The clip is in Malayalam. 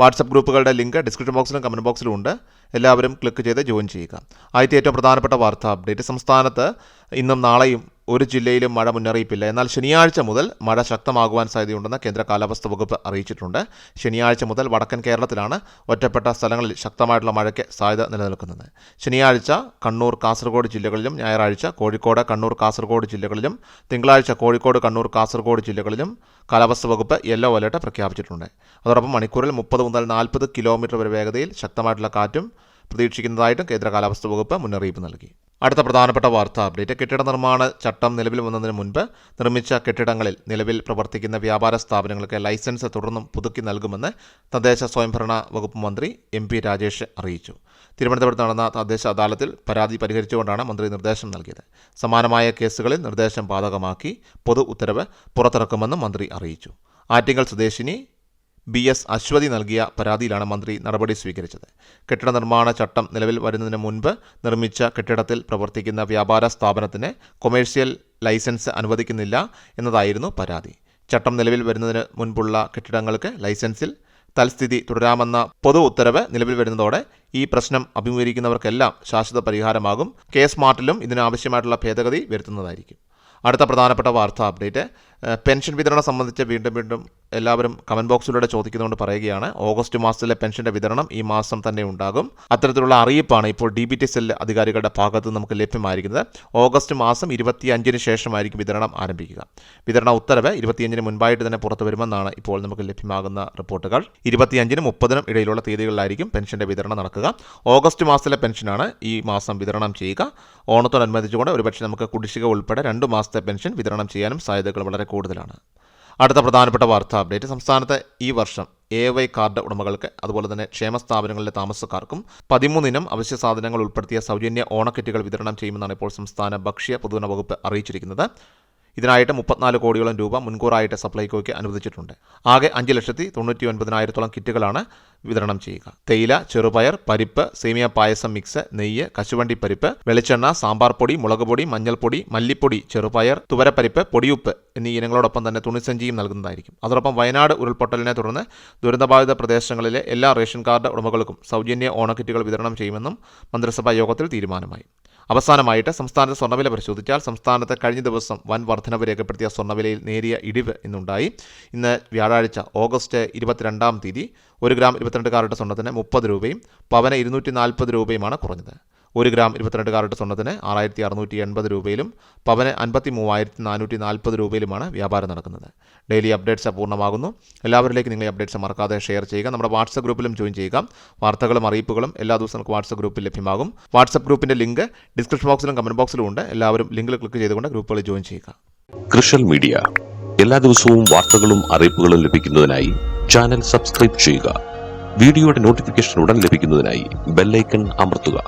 വാട്സപ്പ് ഗ്രൂപ്പുകളുടെ ലിങ്ക് ഡിസ്ക്രിപ്ഷൻ ബോക്സിലും കമന്റ് ബോക്സിലും ഉണ്ട്. എല്ലാവരും ക്ലിക്ക് ചെയ്ത് ജോയിൻ ചെയ്യുക. ആദ്യത്തെ ഏറ്റവും പ്രധാനപ്പെട്ട വാർത്താ അപ്ഡേറ്റ്. സംസ്ഥാനത്ത് ഇന്നും നാളെയും ഒരു ജില്ലയിലും മഴ മുന്നറിയിപ്പില്ല. എന്നാൽ ശനിയാഴ്ച മുതൽ മഴ ശക്തമാകുവാൻ സാധ്യതയുണ്ടെന്ന് കേന്ദ്ര കാലാവസ്ഥ വകുപ്പ് അറിയിച്ചിട്ടുണ്ട്. ശനിയാഴ്ച മുതൽ വടക്കൻ കേരളത്തിലാണ് ഒറ്റപ്പെട്ട സ്ഥലങ്ങളിൽ ശക്തമായിട്ടുള്ള മഴയ്ക്ക് സാധ്യത നിലനിൽക്കുന്നത്. ശനിയാഴ്ച കണ്ണൂർ കാസർഗോഡ് ജില്ലകളിലും ഞായറാഴ്ച കോഴിക്കോട് കണ്ണൂർ കാസർഗോഡ് ജില്ലകളിലും തിങ്കളാഴ്ച കോഴിക്കോട് കണ്ണൂർ കാസർഗോഡ് ജില്ലകളിലും കാലാവസ്ഥ വകുപ്പ് യെല്ലോ അലേർട്ട് പ്രഖ്യാപിച്ചിട്ടുണ്ട്. അതോടൊപ്പം മണിക്കൂറിൽ മുപ്പത് മുതൽ നാൽപ്പത് കിലോമീറ്റർ വരെ വേഗതയിൽ ശക്തമായിട്ടുള്ള കാറ്റും പ്രതീക്ഷിക്കുന്നതായിട്ടും കേന്ദ്ര കാലാവസ്ഥ വകുപ്പ് മുന്നറിയിപ്പ് നൽകി. അടുത്ത പ്രധാനപ്പെട്ട വാർത്താ. അപ്ഡേറ്റ് കെട്ടിട നിർമ്മാണ ചട്ടം നിലവിൽ വന്നതിന് മുൻപ് നിർമ്മിച്ച കെട്ടിടങ്ങളിൽ നിലവിൽ പ്രവർത്തിക്കുന്ന വ്യാപാര സ്ഥാപനങ്ങൾക്ക് ലൈസൻസ് തുടർന്നും പുതുക്കി നൽകുമെന്ന് തദ്ദേശ സ്വയംഭരണ വകുപ്പ് മന്ത്രി എം പി രാജേഷ് അറിയിച്ചു. തിരുവനന്തപുരത്ത് നടന്ന തദ്ദേശ അദാലത്തിൽ പരാതി പരിഹരിച്ചുകൊണ്ടാണ് മന്ത്രി നിർദ്ദേശം നൽകിയത്. സമാനമായ കേസുകളിൽ നിർദ്ദേശം ബാധകമാക്കി പൊതു ഉത്തരവ് പുറത്തിറക്കുമെന്നും മന്ത്രി അറിയിച്ചു. ആറ്റിങ്ങൽ സ്വദേശിനി ബി എസ് അശ്വതി നൽകിയ പരാതിയിലാണ് മന്ത്രി നടപടി സ്വീകരിച്ചത്. കെട്ടിട നിർമ്മാണ ചട്ടം നിലവിൽ വരുന്നതിന് മുൻപ് നിർമ്മിച്ച കെട്ടിടത്തിൽ പ്രവർത്തിക്കുന്ന വ്യാപാര സ്ഥാപനത്തിന് കൊമേഴ്സ്യൽ ലൈസൻസ് അനുവദിക്കുന്നില്ല എന്നതായിരുന്നു പരാതി. ചട്ടം നിലവിൽ വരുന്നതിന് മുൻപുള്ള കെട്ടിടങ്ങൾക്ക് ലൈസൻസിൽ തൽസ്ഥിതി തുടരാമെന്ന പൊതു ഉത്തരവ് നിലവിൽ വരുന്നതോടെ ഈ പ്രശ്നം അഭിമുഖീകരിക്കുന്നവർക്കെല്ലാം ശാശ്വത പരിഹാരമാകും. കെ സ്മാർട്ടിലും ഇതിനാവശ്യമായിട്ടുള്ള ഭേദഗതി വരുത്തുന്നതായിരിക്കും. അടുത്ത പ്രധാനപ്പെട്ട വാർത്താ അപ്ഡേറ്റ്. പെൻഷൻ വിതരണം സംബന്ധിച്ച് വീണ്ടും വീണ്ടും എല്ലാവരും കമന്റ് ബോക്സിലൂടെ ചോദിക്കുന്നതുകൊണ്ട് പറയുകയാണ്. ഓഗസ്റ്റ് മാസത്തിലെ പെൻഷന്റെ വിതരണം ഈ മാസം തന്നെ ഉണ്ടാകും. അത്തരത്തിലുള്ള അറിയിപ്പാണ് ഇപ്പോൾ ഡി ബി ടി സെൽ അധികാരികളുടെ ഭാഗത്ത് നമുക്ക് ലഭ്യമായിരിക്കുന്നത്. ഓഗസ്റ്റ് മാസം ഇരുപത്തി അഞ്ചിന് ശേഷമായിരിക്കും വിതരണം ആരംഭിക്കുക. വിതരണ ഉത്തരവ് ഇരുപത്തിയഞ്ചിന് മുൻപായിട്ട് തന്നെ പുറത്തു വരുമെന്നാണ് ഇപ്പോൾ നമുക്ക് ലഭ്യമാകുന്ന റിപ്പോർട്ടുകൾ. ഇരുപത്തിയഞ്ചിനും മുപ്പതിനും ഇടയിലുള്ള തീയതികളിലായിരിക്കും പെൻഷന്റെ വിതരണം നടക്കുക. ഓഗസ്റ്റ് മാസത്തിലെ പെൻഷനാണ് ഈ മാസം വിതരണം ചെയ്യുക. ഓണത്തോടനുബന്ധിച്ചുകൊണ്ട് ഒരുപക്ഷെ നമുക്ക് കുടിശ്ശിക ഉൾപ്പെടെ രണ്ട് മാസത്തെ പെൻഷൻ വിതരണം ചെയ്യാനും സാധ്യതകൾ വളരെ കൂടുതലാണ്. അടുത്ത പ്രധാനപ്പെട്ട വാർത്താ അപ്ഡേറ്റ് സംസ്ഥാനത്ത് ഈ വർഷം എ വൈ കാർഡ് ഉടമകൾക്ക് അതുപോലെ തന്നെ ക്ഷേമ സ്ഥാപനങ്ങളിലെ താമസക്കാർക്കും പതിമൂന്നിനം അവശ്യ സാധനങ്ങൾ ഉൾപ്പെടുത്തിയ സൗജന്യ ഓണക്കിറ്റുകൾ വിതരണം ചെയ്യുമെന്നാണ് ഇപ്പോൾ സംസ്ഥാന ഭക്ഷ്യ പൊതുവന വകുപ്പ് അറിയിച്ചിരിക്കുന്നത്. ഇതിനായിട്ട് മുപ്പത്തിനാല് കോടിയോളം രൂപ മുൻകൂറായിട്ട് സപ്ലൈകോയ്ക്ക് അനുവദിച്ചിട്ടുണ്ട്. ആകെ അഞ്ച് ലക്ഷത്തി തൊണ്ണൂറ്റി ഒൻപതിനായിരത്തോളം കിറ്റുകളാണ് വിതരണം ചെയ്യുക. തേയില ചെറുപയർ പരിപ്പ് സേമിയ പായസം മിക്സ് നെയ്യ് കശുവണ്ടി പരിപ്പ് വെളിച്ചെണ്ണ സാമ്പാർ പൊടി മുളക് പൊടി മഞ്ഞൾപ്പൊടി മല്ലിപ്പൊടി ചെറുപയർ തുവരപ്പരിപ്പ് പൊടിയുപ്പ് എന്നീ ഇനങ്ങളോടൊപ്പം തന്നെ തുണിസഞ്ചിയും നൽകുന്നതായിരിക്കും. അതോടൊപ്പം വയനാട് ഉരുൾപൊട്ടലിനെ തുടർന്ന് ദുരന്തബാധിത പ്രദേശങ്ങളിലെ എല്ലാ റേഷൻ കാർഡ് ഉടമകൾക്കും സൗജന്യ ഓണക്കിറ്റുകൾ വിതരണം ചെയ്യുമെന്നും മന്ത്രിസഭാ യോഗത്തിൽ തീരുമാനമായി. അവസാനമായിട്ട് സംസ്ഥാനത്തെ സ്വർണവില പരിശോധിച്ചാൽ സംസ്ഥാനത്ത് കഴിഞ്ഞ ദിവസം വൻ വർധനവ് രേഖപ്പെടുത്തിയ സ്വർണവിലയിൽ നേരിയ ഇടിവ് ഇന്നുണ്ടായി. ഇന്ന് വ്യാഴാഴ്ച ഓഗസ്റ്റ് ഇരുപത്തിരണ്ടാം തീയതി ഒരു ഗ്രാം ഇരുപത്തിരണ്ട് കാരറ്റ് സ്വർണത്തിന് മുപ്പത് രൂപയും പവന് ഇരുന്നൂറ്റി നാൽപ്പത് രൂപയുമാണ് കുറഞ്ഞത്. ഒരു ഗ്രാം ഇരുപത്തിരണ്ട് കാരറ്റ് സ്വർണത്തിന് ആറായിരത്തി അറുന്നൂറ്റി എൺപത് രൂപയിലും പവന് അൻപത്തി മൂവായിരത്തി നാനൂറ്റി നാൽപ്പത് രൂപയിലുമാണ് വ്യാപാരം നടക്കുന്നത്. ഡെയിലി അപ്ഡേറ്റ്സ് പൂർണമാകുന്നു എല്ലാവരിലേക്കും നിങ്ങൾ അപ്ഡേറ്റ്സ് മറക്കാതെ ഷെയർ ചെയ്യുക. നമ്മുടെ വാട്സപ്പ് ഗ്രൂപ്പിലും ജോയിൻ ചെയ്യുക. വാർത്തകളും അറിയിപ്പുകളും എല്ലാ ദിവസവും നമുക്ക് വാട്സപ്പ് ഗ്രൂപ്പിൽ ലഭ്യമാകും. വാട്സപ്പ് ഗ്രൂപ്പിന്റെ ലിങ്ക് ഡിസ്ക്രിപ്ഷൻ ബോക്സിലും കമന്റ് ബോക്സിലും ഉണ്ട്. എല്ലാവരും ലിങ്കിൽ ക്ലിക്ക് ചെയ്തുകൊണ്ട് ഗ്രൂപ്പുകളിൽ ജോയിൻ ചെയ്യുക. കൃഷൽ മീഡിയ. എല്ലാ ദിവസവും വാർത്തകളും അറിയിപ്പുകളും ലഭിക്കുന്നതിനായി ചാനൽ സബ്സ്ക്രൈബ് ചെയ്യുക. വീഡിയോയുടെ നോട്ടിഫിക്കേഷൻ ഉടൻ ലഭിക്കുന്നതിനായി ബെല്ലൈക്കൺ അമർത്തുക.